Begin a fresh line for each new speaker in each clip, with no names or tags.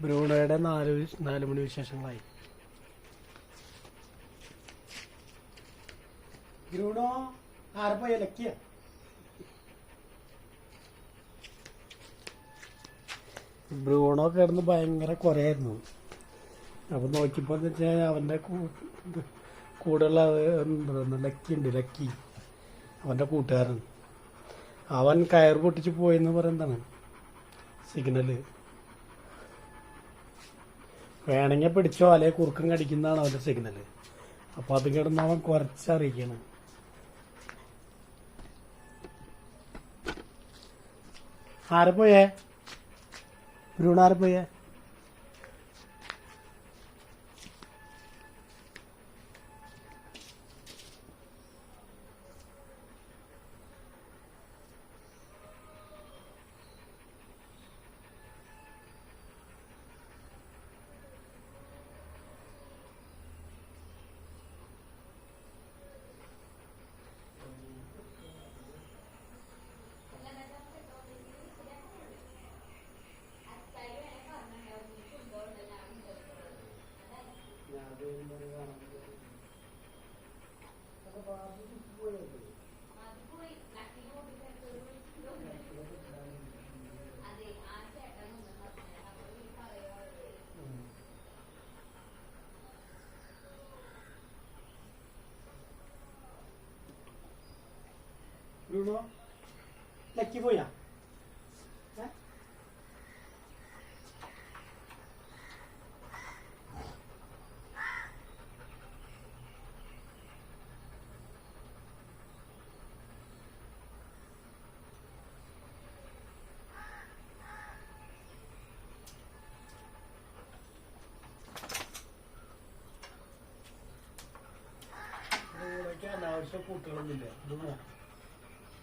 ബ്രൂണോയുടെ നാല് നാല് മണി വിശേഷങ്ങളായി. Bruno ആരപ്പോ ഇലക്കിയ Bruno കിടന്ന് ഭയങ്കര കുറയായിരുന്നു അപ്പൊ നോക്കിപ്പോ അവന്റെ കൂടെയുള്ള ലക്കി ഉണ്ട് ലക്കി. അവന്റെ കൂട്ടുകാരൻ. അവൻ കയർ പൊട്ടിച്ച് പോയെന്ന് പറയുന്നതാണ്. സിഗ്നൽ. വേണമെങ്കിൽ പിടിച്ചോ അല്ലെ കുറുക്കം കടിക്കുന്നതാണ് അവന്റെ സിഗ്നൽ അപ്പൊ അത് കിടന്ന് അവൻ കുറച്ചറിയിക്കണം. ആരെ പോയേ? ബ്രൂണ ആരെ പോയേ? ലക്കി പോയാ ഏ? ബ്രൂണോയ്ക്ക് അനാവശ്യ കൂട്ടുകളൊന്നുമില്ല ബ്രൂണോ പിന്നെന്തായാലും പന്തൊക്കെ ഉണ്ട് ഞാൻ ഇതാക്കാം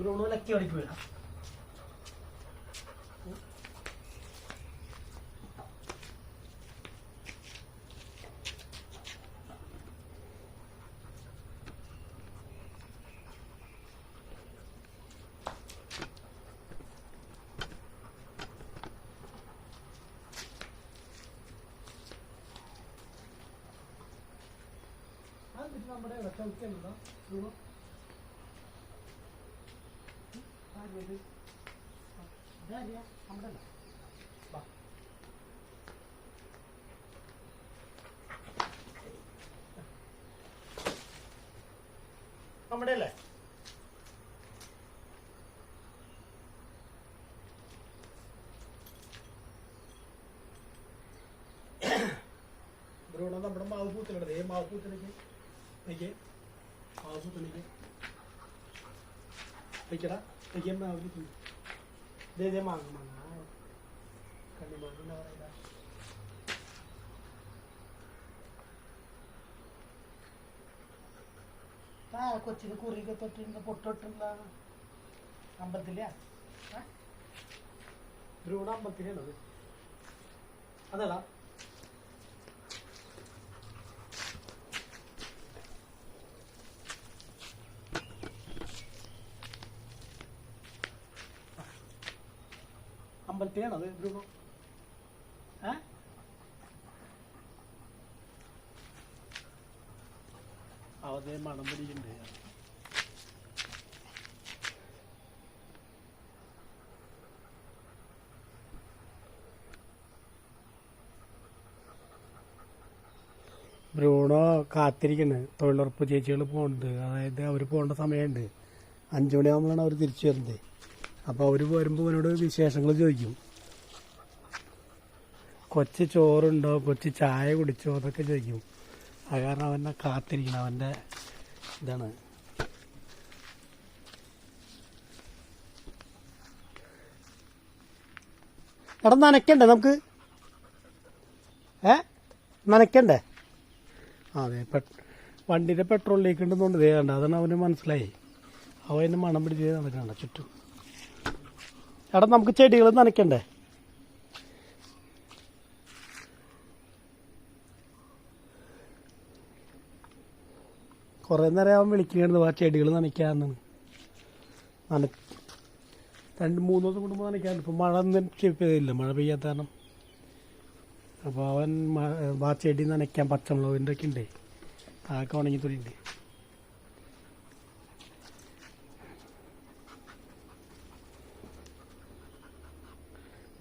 ബ്രൂണോ ലക്കി അടിക്ക് ഇത് നമ്മുടെ ഇടയ്ക്കുണ്ടോ ബ്രൂണോ ആര് ഇതാര്യാ നമ്മുടെ അല്ല വാ നമ്മുടെ അല്ലേ ബ്രൂണോ നമ്മുടെ മാവ് പൂത്തിലുള്ളത്. ഏ മാവ് പൂത്തിലേക്ക്. എനിക്ക് മാവ് പൂത്തിലേക്ക്. വെക്കടാ ദേ ദേ മാങ്ങ മാങ്ങ കണ്ണി മാങ്ങ എന്നാ പറയുക ആ കൊച്ചിന് കുറിയൊക്കെ തൊട്ടിരുന്ന പൊട്ടൊട്ടുള്ള അമ്പലത്തില്ല ബ്രൂണ അമ്പലത്തിലാണത്. അതല്ല അമ്പലത്തിലാണത് ബ്രൂണോ ഏ? അവതേ മണം പിടിക്കണ്ടേ ബ്രൂണോ കാത്തിരിക്കണ്. തൊഴിലുറപ്പ് ചേച്ചികൾ പോകുന്നുണ്ട് അതായത് അവർ പോകേണ്ട സമയമുണ്ട്. അഞ്ചു മണിയാകുമ്പോഴാണ് അവർ തിരിച്ചു വരുന്നത്. അപ്പോൾ അവർ വരുമ്പോൾ അവനോട് വിശേഷങ്ങൾ ചോദിക്കും. കൊച്ചു ചോറുണ്ടോ? കൊച്ചു ചായ കുടിച്ചോ? അതൊക്കെ ചോദിക്കും. അത് കാരണം അവനെ കാത്തിരിക്കണം. അവന്റെ ഇതാണ്. എടാ നനയ്ക്കണ്ടേ നമുക്ക്? ഏ? നനയ്ക്കണ്ടേ? അതെ പെ വണ്ടിയുടെ പെട്രോൾ ലീക്ക് ഉണ്ടെന്നുണ്ട് ദേ കണ്ട? അതാണ് അവന് മനസ്സിലായി. അവൻ മണം പിടിച്ച് നടക്കണ്ട ചുറ്റും. എടാ നമുക്ക് ചെടികൾ നനയ്ക്കണ്ടേ? കുറേ നേരം അവൻ വിളിക്കുകയായിരുന്നു ആ ചെടികൾ നനയ്ക്കാന്ന്. നന രണ്ട് മൂന്ന് ദിവസം കൂടുമ്പോൾ നനയ്ക്കാറുണ്ട്. ഇപ്പം മഴ ചെയ്തില്ല മഴ പെയ്യാത്ത കാരണം. അപ്പോൾ അവൻ ആ ചെടി നനയ്ക്കാൻ പച്ചമുളകിന്റെ ഒക്കെ ഉണ്ട് അതൊക്കെ ഉണങ്ങി തുണിയുണ്ട്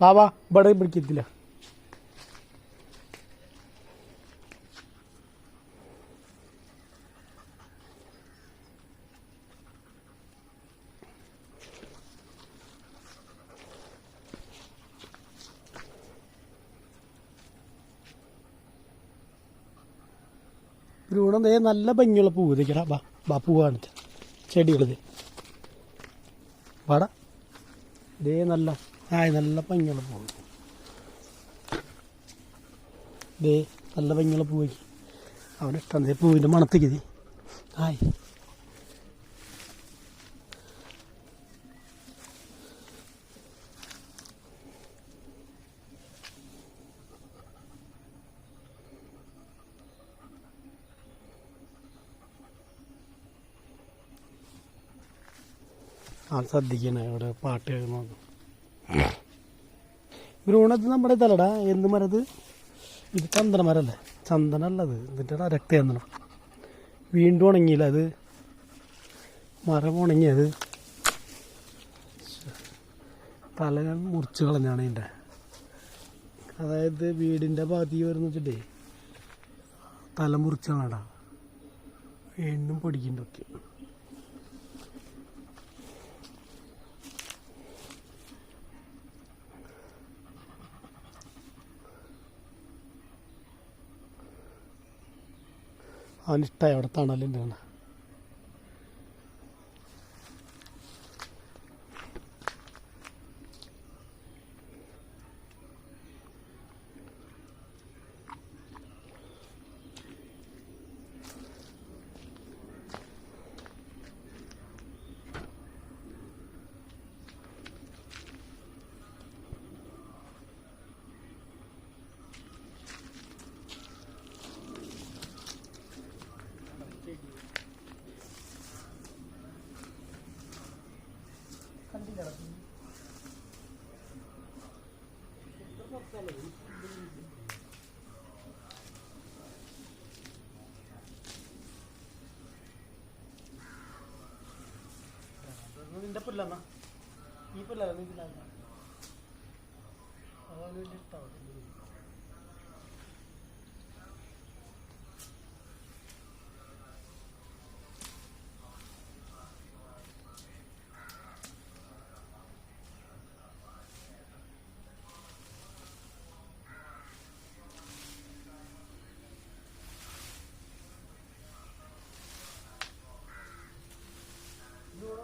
ബാബാ ഇവിടെ പിടിക്കത്തില്ല ഇവിടെ ദേ നല്ല ഭംഗിയുള്ള പൂവ് ഇതൊക്കെടാ ബാ ബാ പൂവ് കാണിച്ച. ചെടികളിത് വാടാ. ദേ നല്ല ആയ് നല്ല പഞ്ഞുള്ള പൂവ്. ദേ നല്ല പഞ്ഞുള്ള പൂവ് അവനിഷ്ടം ദേ പൂവിന്റെ മണത്തേക്ക് ഇതി. ആയി. ആ ശ്രദ്ധിക്കണേ ഇവിടെ പാട്ട് കേൾക്കുന്നു ഭ്രൂണത് നമ്മുടെ ഇതല്ലടാ എന്ത് മരത്? ഇത് ചന്ദന മരല്ലേ? ചന്ദനല്ലത്. ഇതിന്റെ രക്തചന്ദനം വീണ്ടും ഉണങ്ങിയില്ല അത്? മരം ഉണങ്ങിയത് തല മുറിച്ച് കളഞ്ഞാണ് ഇതിന്റെ അതായത് വീടിന്റെ ഭാഗത്തേക്ക് വരുന്ന വെച്ചിട്ടേ തല മുറിച്ച് കളയടാ വീണ്ടും പൊടിക്കുന്നുണ്ടൊക്കെ അവനിഷ്ടമായി അവിടെ തണലുണ്ട് നിന്റെ പുല്ലെന്നാ ഈ പുല്ലല്ല നീ പുല്ലല്ല ഇതിലൂടെ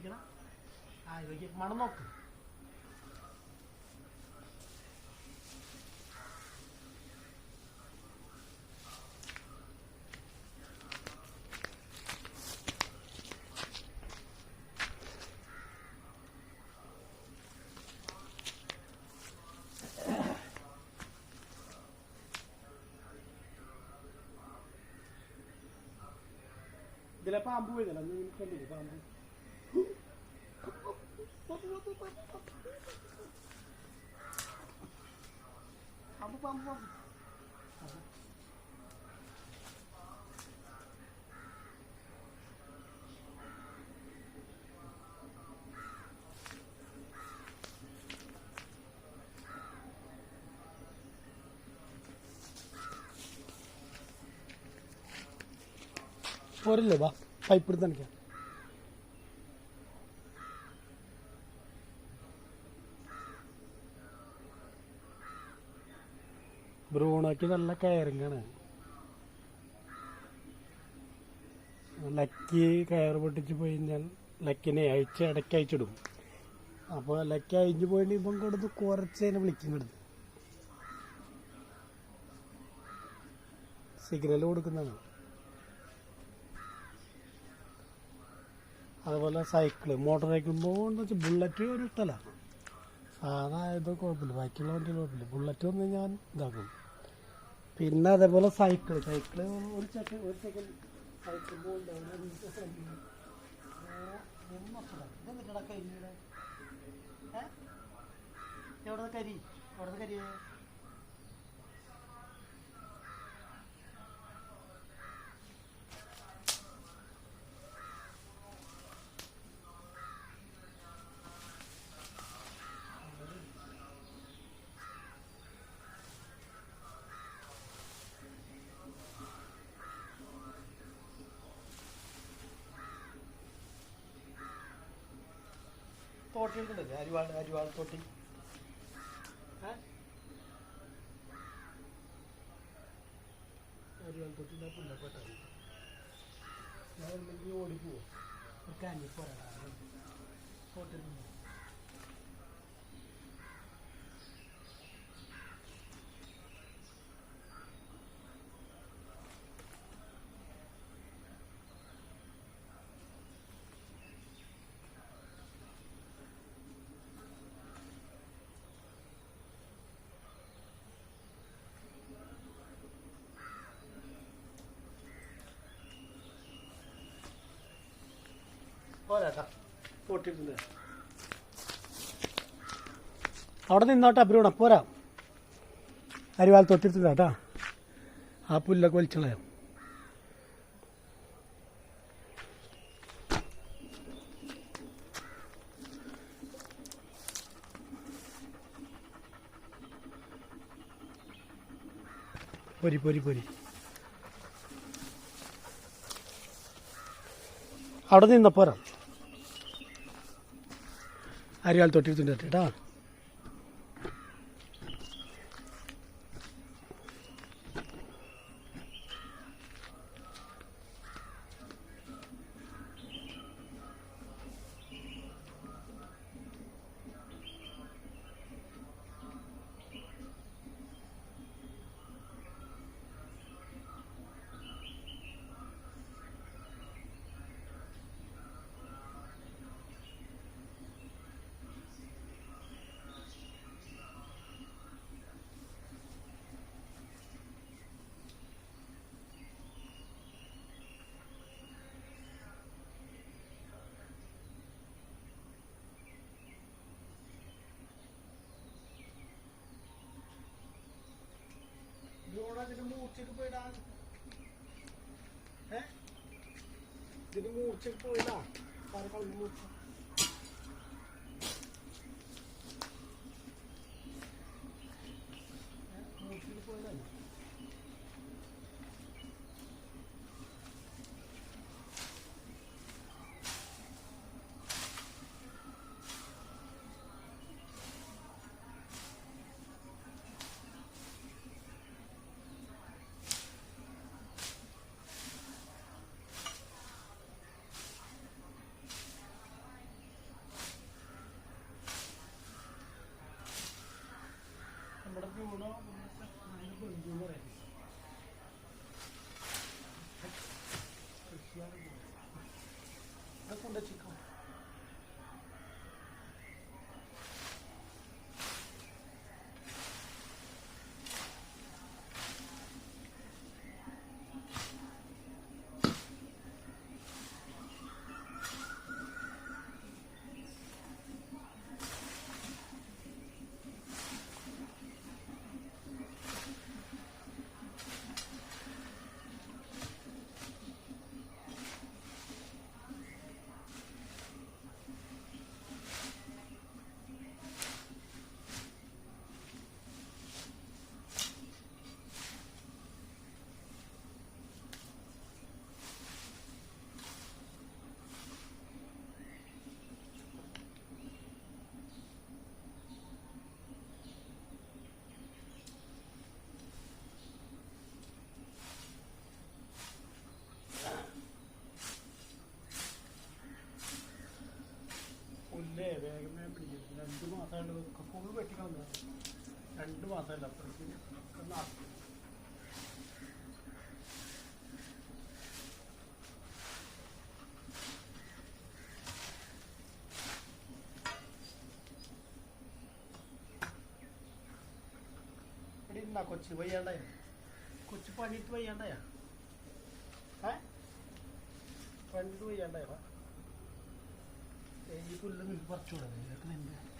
നോക്കിയണ ആ നോക്കിയ മണം നോക്ക്. ഇതിലെ പാമ്പ് കണ്ടില്ലേ പാമ്പ്? போரில்லை வா பைப் இப்படி தான் நிற்கிறேன் ബ്രൂണോക്ക് നല്ല കയറിങ് ആണ്. ലക്കി കയർ പൊട്ടിച്ച് പോയി കഴിഞ്ഞാൽ ലക്കിനെ അയച്ച് ഇടയ്ക്ക് അയച്ചിടും അപ്പോൾ ലക്കി അയച്ചു പോയിട്ട് ഇപ്പം കൊടുത്ത് കുറച്ചതിനെ വിളിക്കും കിടന്ന് സിഗ്നൽ കൊടുക്കുന്നതാണ്. അതുപോലെ സൈക്കിൾ മോട്ടോർ സൈക്കിൾ പോകുന്ന ബുള്ളറ്റ് ഒരു ഇഷ്ടമല്ല സാധാ ഇത് കുഴപ്പമില്ല. ബാക്കിയുള്ള വണ്ടികൾ കുഴപ്പമില്ല. ബുള്ളറ്റ് വന്ന് ഞാൻ ഇതാക്കും. പിന്നെ അതേപോലെ സൈക്കിൾ സൈക്കിൾ ഒരു ചെക്കൻ ഒരു സെക്കൻഡ് സൈക്കിൾ എവിടെ കരി അവിടെ കരി തോട്ടി ഉണ്ടല്ലേ അരിവാൾ അരിവാൾ തോട്ടി? അരിവാൾ തോട്ടി ഞാൻ പുല്ല ഞാൻ ഓടിപ്പോവോ. ഒരു കാഞ്ഞി പോരാ. തോട്ടിൽ പോരാട്ടാ. തോട്ടിട്ടുണ്ട് അവിടെ നിന്നോട്ടെ അബ്രൂണ പോരാ. അരിവാൾ തൊട്ടിരുത്തില്ല കേട്ടാ. ആ പുല്ലൊക്കെ വലിച്ചളയാം പൊരി പൊരി പൊരി. അവിടെ നിന്ന പോരാ അരിയാൾ തൊട്ടിട്ടുണ്ട് കേട്ടാ ഇതിന്റെ മൂർച്ചക്ക് പോയിടാ ഏ? ഇതിന് മൂർച്ചക്ക് പോയിടാ മൂർച്ച രണ്ട് മാസമല്ല അപ്പോഴത്തേക്ക് ഇരുന്നാ കൊച്ചു വയ്യാണ്ടായ? കൊച്ചു പണിയിട്ട് വയ്യാണ്ടായ? ഏ? പണിയിട്ട് വയ്യാണ്ടായ? ഈ പുല്ല് പറിച്ചു നിന്റെ.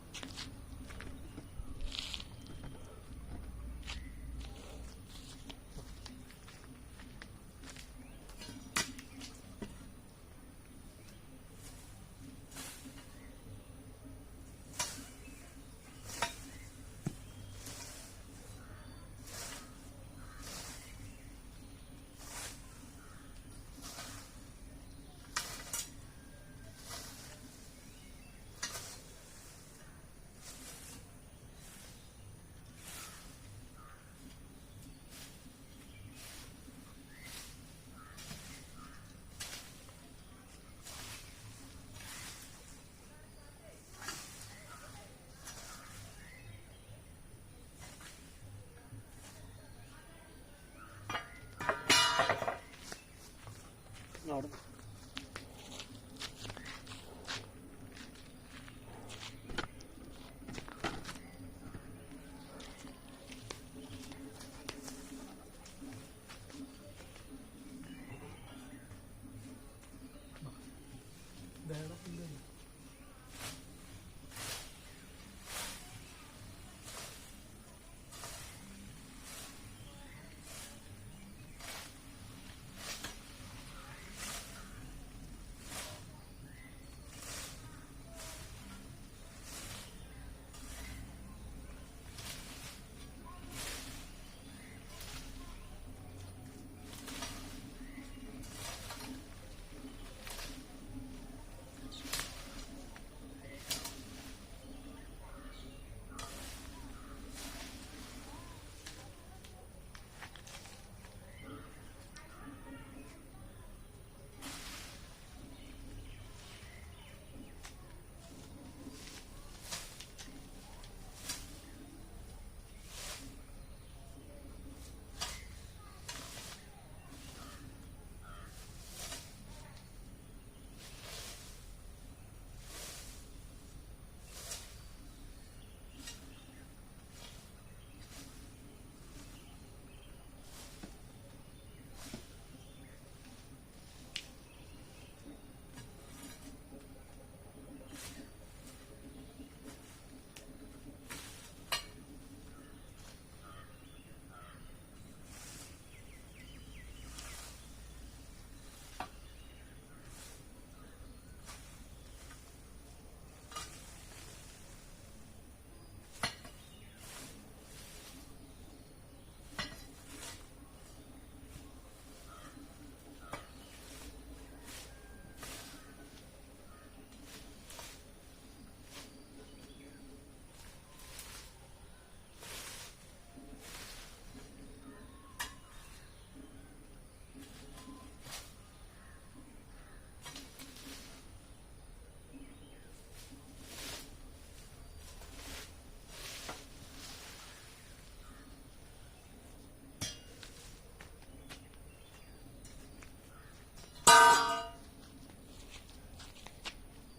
out of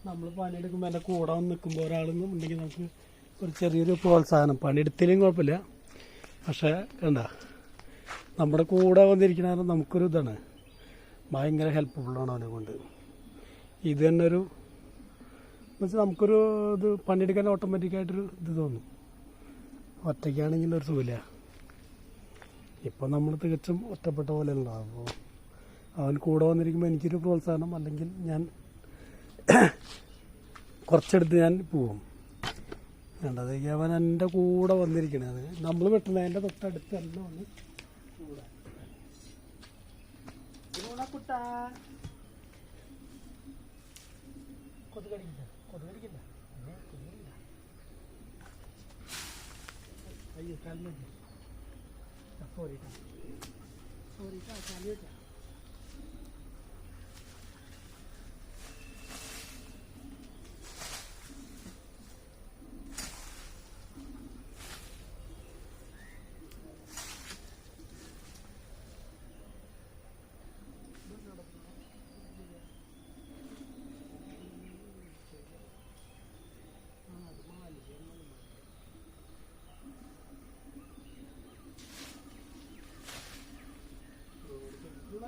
നമ്മൾ പണിയെടുക്കുമ്പോൾ എന്റെ കൂടെ വന്ന് നിൽക്കുമ്പോൾ ഒരാളെന്നും ഉണ്ടെങ്കിൽ നമുക്ക് ഒരു ചെറിയൊരു പ്രോത്സാഹനം. പണിയെടുത്തില്ലെങ്കിൽ കുഴപ്പമില്ല. പക്ഷേ കണ്ട നമ്മുടെ കൂടെ വന്നിരിക്കണ നമുക്കൊരു ഇതാണ്. ഭയങ്കര ഹെൽപ്ഫുള്ളാണ് അവനെ കൊണ്ട്. ഇത് തന്നെ ഒരു എന്നുവെച്ചാൽ നമുക്കൊരു ഇത് പണിയെടുക്കാൻ ഓട്ടോമാറ്റിക്കായിട്ടൊരു ഇത് തോന്നും. ഒറ്റയ്ക്കാണെങ്കിൽ ഒരു സുഖമില്ല. ഇപ്പം നമ്മൾ തികച്ചും ഒറ്റപ്പെട്ട പോലെ അപ്പോൾ അവൻ കൂടെ വന്നിരിക്കുമ്പോൾ എനിക്കൊരു പ്രോത്സാഹനം അല്ലെങ്കിൽ ഞാൻ കുറച്ചെടുത്ത് ഞാൻ പോവും. വേണ്ടത് അവൻ എന്റെ കൂടെ വന്നിരിക്കണത് നമ്മൾ വെട്ടുന്ന എന്റെ തൊട്ടടുത്ത് തന്നെ വന്ന്. കൊതുകടിക്കില്ല? കൊതുകടിക്കില്ല? കൊതുകടിക്കില്ല. അയ്യോ കല്ലോ സോറി സോറി കാലി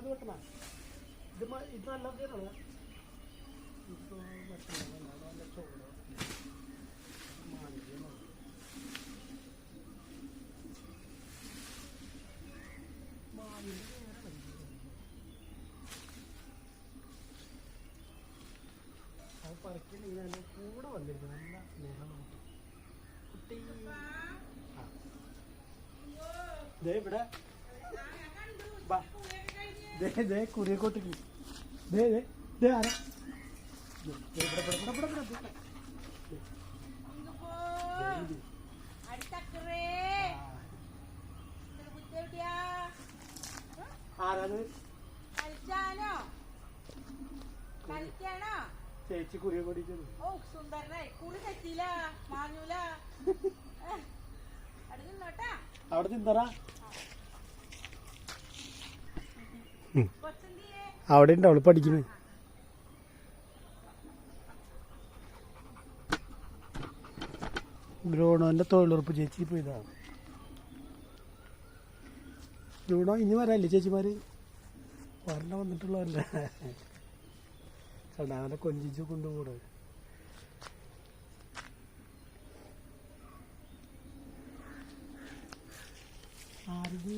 വെച്ചാ ഇത് വെട്ടണ ഇത് മ- ഇത് നല്ല പേരാണ് ഇത് വെട്ടണം നല്ല ചോറ് മാലിന്യമാണ് മാലിന്യം വേറെ വഴിയില്ല. അത് പറിക്കണമെങ്കിൽ അതിന്റെ കൂടെ വന്നിരിക്കും നല്ല സ്നേഹമാണ് കുട്ടി ആ ദേ ഇവിടെ ബാ ദേ ദേ കുറിയക്കോട്ടേക്ക്. ദേ ദേ ദേ ആരാ?
കളിക്കാണോ
ചേച്ചി
ഓ സുന്ദരനായി. തെറ്റിയില്ല. മാഞ്ഞൂല. അവിടെ നിന്നോട്ടാ.
അവിടെ അവിടെ ഉണ്ട് അവൾ പഠിക്കുന്നത് ബ്രൂണോന്റെ തൊഴിലുറപ്പ് ചേച്ചി ഇപ്പൊ ഇതാണ് ബ്രൂണോ ഇനി വരാല്ലേ ചേച്ചിമാര്? വരണ വന്നിട്ടുള്ളവരല്ല ചേട്ടാ അവനെ കൊഞ്ചിച്ച് കൊണ്ടുപോകണത് ആരത്